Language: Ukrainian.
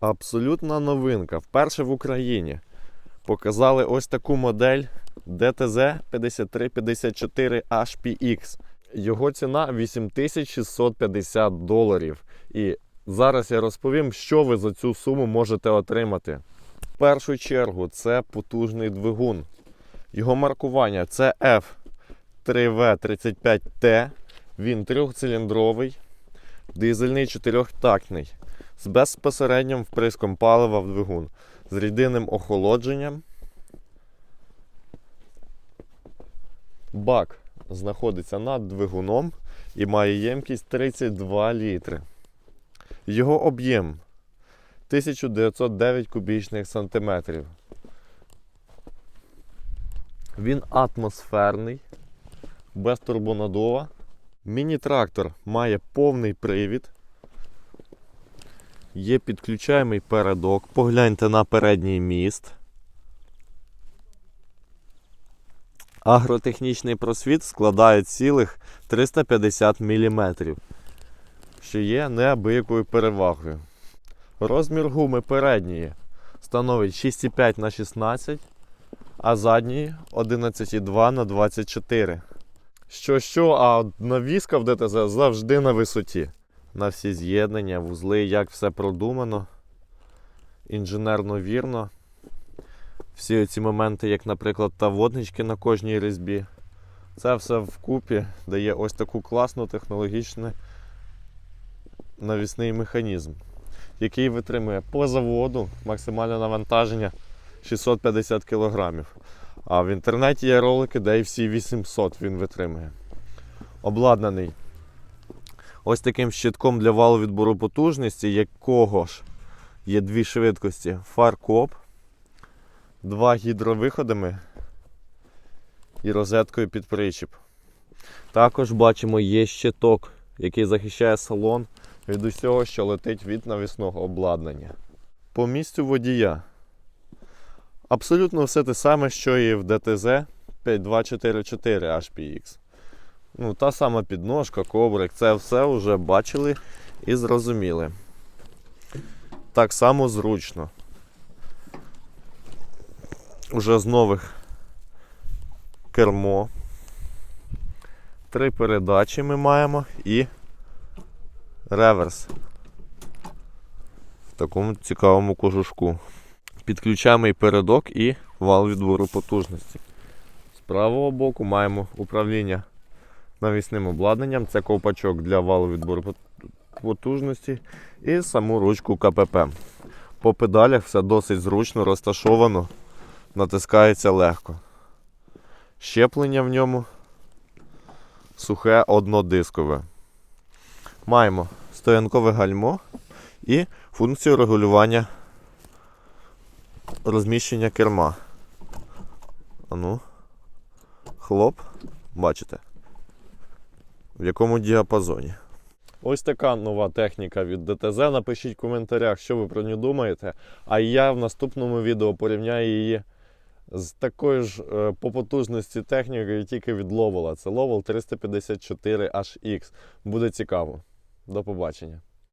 Абсолютна новинка. Вперше в Україні показали ось таку модель DTZ 5354 HPX. Його ціна 8650 доларів. І зараз я розповім, що ви за цю суму можете отримати. В першу чергу це потужний двигун. Його маркування це F3V35T. Він трьохциліндровий, дизельний чотирьохтактний з безпосереднім вприском палива в двигун, з рідинним охолодженням. Бак знаходиться над двигуном і має ємкість 32 літри. Його об'єм 1909 кубічних сантиметрів. Він атмосферний, без турбонадува. Міні-трактор має повний привід. Є підключаємий передок. Погляньте на передній міст. Агротехнічний просвіт складає цілих 350 мм, що є неабиякою перевагою. Розмір гуми передньої становить 6,5 на 16, а задньої 11,2 на 24. Що що, а навіска в ДТЗ завжди на висоті. На всі з'єднання, вузли, як все продумано, інженерно вірно. Всі ці моменти, як, наприклад, та воднички на кожній різьбі. Це все вкупі дає ось таку класну технологічний навісний механізм, який витримує по заводу максимальне навантаження 650 кг. А в інтернеті є ролики, де і всі 800 він витримує. Обладнаний ось таким щитком для валу відбору потужності, якого ж є дві швидкості фаркоп, два гідровиходами і розеткою під причіп. Також бачимо, є щиток, який захищає салон від усього, що летить від навісного обладнання. По місцю водія. Абсолютно все те саме, що і в DTZ 5244 HPX. Ну, та сама підножка, коврик, це все вже бачили і зрозуміли. Так само зручно. Уже з нових кермо. Три передачі ми маємо і реверс. В такому цікавому кожушку. Підключаємо і передок і вал відбору потужності. З правого боку маємо управління навісним обладнанням. Це ковпачок для валу відбору потужності і саму ручку КПП. По педалях все досить зручно розташовано, натискається легко. Щеплення в ньому сухе однодискове. Маємо стоянкове гальмо і функцію регулювання розміщення керма. Ану. Хлоп, бачите, в якому діапазоні. Ось така нова техніка від ДТЗ. Напишіть в коментарях, що ви про нього думаєте. А я в наступному відео порівняю її з такою ж е, по потужності технікою, тільки від ловола. Це ловол 354HX. Буде цікаво. До побачення.